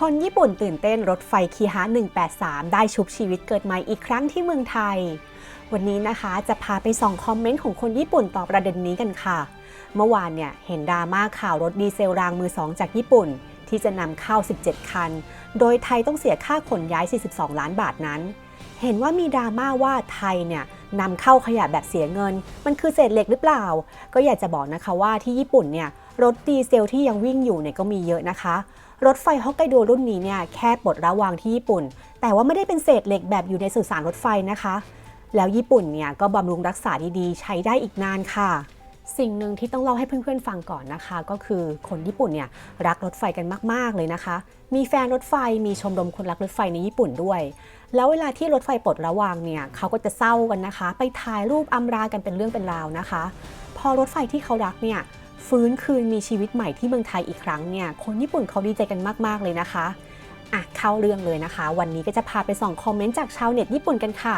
คนญี่ปุ่นตื่นเต้นรถไฟคีฮะ183 ได้ชุบชีวิตเกิดใหม่อีกครั้งที่เมืองไทย วันนี้นะคะจะพาไปส่องคอมเมนต์ของคนญี่ปุ่นต่อประเด็นนี้กันค่ะ เมื่อวานเนี่ยเห็นดราม่าข่าวรถดีเซลรางมือ 2 จากญี่ปุ่น ที่จะนำเข้า 17 คัน โดยไทยต้องเสียค่าขนย้าย 42 ล้านบาทนั้น เห็นว่ามีดราม่าว่าไทยเนี่ยนำเข้าขยะแบบเสียเงิน มันคือเศษเหล็กหรือเปล่า ก็อยากจะบอกนะคะว่าที่ญี่ปุ่นเนี่ยรถดีเซลที่ยังวิ่งอยู่เนี่ยก็มีเยอะนะคะ รถไฟฮอกไกโดรุ่นนี้เนี่ยแค่ปลดระวางที่ญี่ปุ่น แต่ว่าไม่ได้เป็นเศษเหล็กแบบอยู่ในสุสานรถไฟนะคะ แล้วญี่ปุ่นเนี่ยก็บำรุงรักษาดีๆ ใช้ได้อีกนานค่ะสิ่งหนึ่งที่ต้องเล่าให้เพื่อนๆฟังก่อนนะคะ ก็คือคนญี่ปุ่นเนี่ยรักรถไฟกันมากๆเลยนะคะ มีแฟนรถไฟมีชมรมคนรักรถไฟในญี่ปุ่นด้วย แล้วเวลาที่รถไฟปลดระวางเนี่ยเขาก็จะเศร้ากันนะคะ ไปถ่ายรูปอำลากันเป็นเรื่องเป็นราวนะคะ พอรถไฟที่เขารักเนี่ย ฟื้นคืนมีชีวิตใหม่ที่เมืองไทยอีกครั้งเนี่ย คนญี่ปุ่นเขาดีใจกันมาก ๆ เลยนะคะอะเข้าเรื่องเลยนะคะ วันนี้ก็จะพาไปส่องคอมเมนต์จากชาวเน็ตญี่ปุ่นกันค่ะ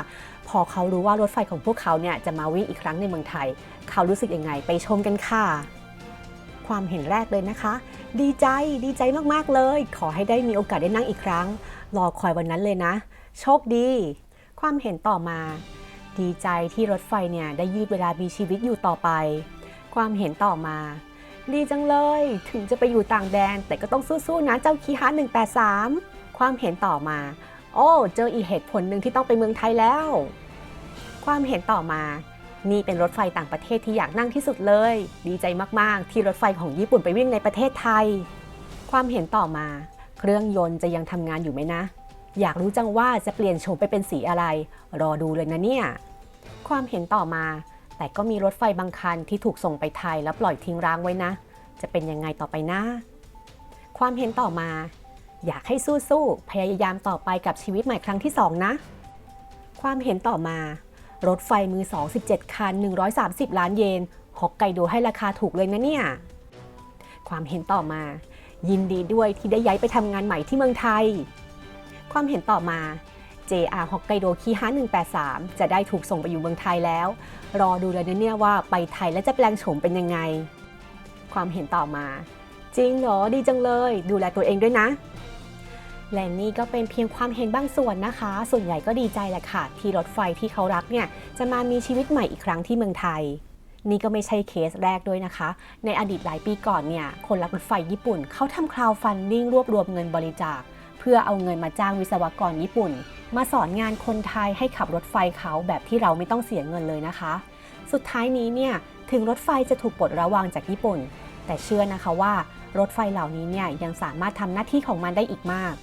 พอเขารู้ว่ารถไฟของพวกเขาเนี่ยจะมาวิ่งอีกครั้งในเมืองไทย เขารู้สึกยังไงไปชมกันค่ะ ความเห็นแรกเลยนะคะ ดีใจดีใจมากๆเลย ขอให้ได้มีโอกาสได้นั่งอีกครั้ง รอคอยวันนั้นเลยนะ โชคดี ความเห็นต่อมา ดีใจที่รถไฟเนี่ยได้ยืดเวลามีชีวิตอยู่ต่อไป ความเห็นต่อมา ดีจังเลย ถึงจะไปอยู่ต่างแดน แต่ก็ต้องสู้ๆนะเจ้าคีฮะ183 ความเห็นต่อมา โอ้ เจออีเหตุผลหนึ่งที่ต้องไปเมืองไทยแล้ว ความเห็นต่อมา นี่เป็นรถไฟต่างประเทศที่อยากนั่งที่สุดเลย ดีใจมากๆ ที่รถไฟของญี่ปุ่นไปวิ่งในประเทศไทย ความเห็นต่อมา เครื่องยนต์จะยังทำงานอยู่ไหมนะ อยากรู้จังว่าจะเปลี่ยนโฉมไปเป็นสีอะไร รอดูเลยนะเนี่ย ความเห็นต่อมา แต่ก็มีรถไฟบางคันที่ถูกส่งไปไทยแล้วปล่อยทิ้งร้างไว้นะ จะเป็นยังไงต่อไปนะ ความเห็นต่อมา อยากให้สู้ๆ พยายามต่อไปกับชีวิตใหม่ครั้งที่ 2 นะ ความเห็นต่อมา รถไฟมือ 2 17 คัน 130 ล้านเยน ฮอกไกโดให้ราคาถูกเลยนะเนี่ย ความเห็นต่อมา ยินดีด้วยที่ได้ย้ายไปทำงานใหม่ที่เมืองไทย ความเห็นต่อมา JR ฮอกไกโดคีฮะ183 จะได้ถูกส่งไปอยู่เมืองไทยแล้ว รอดูเลยนะเนี่ยว่าไปไทยแล้วจะแปลงโฉมเป็นยังไง ความเห็นต่อมา จริงเหรอ ดีจังเลย ดูแลตัวเองด้วยนะ และนี่ก็เป็นเพียงความเห็นบางส่วนนะคะ ส่วนใหญ่ก็ดีใจแหละค่ะ ที่รถไฟที่เขารักเนี่ย จะมามีชีวิตใหม่อีกครั้งที่เมืองไทยนี่ก็ไม่ใช่เคสแรกด้วยนะคะ ในอดีตหลายปีก่อนเนี่ย คนรักรถไฟญี่ปุ่น เขาทำคราวฟันดิ้งรวบรวมเงินบริจาค เพื่อเอาเงินมาจ้างวิศวกรญี่ปุ่น มาสอนงานคนไทยให้ขับรถไฟเขาแบบที่เราไม่ต้องเสียเงินเลยนะคะ สุดท้ายนี้เนี่ยถึงรถไฟจะถูกปลดระวางจากญี่ปุ่น แต่เชื่อนะคะว่ารถไฟเหล่านี้เนี่ยยังสามารถทำหน้าที่ของมันได้อีกมาก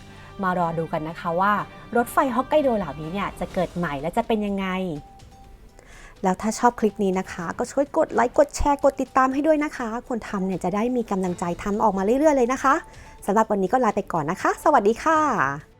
มารอดูกันนะคะว่ารถไฟฮอกไกโดเหล่านี้เนี่ยจะเกิดใหม่และจะเป็นยังไง แล้วถ้าชอบคลิปนี้นะคะ ก็ช่วยกดไลค์กดแชร์กดติดตามให้ด้วยนะคะ คนทำเนี่ยจะได้มีกำลังใจทำออกมาเรื่อยๆเลยนะคะสำหรับวันนี้ก็ลาไปก่อนนะคะ สวัสดีค่ะ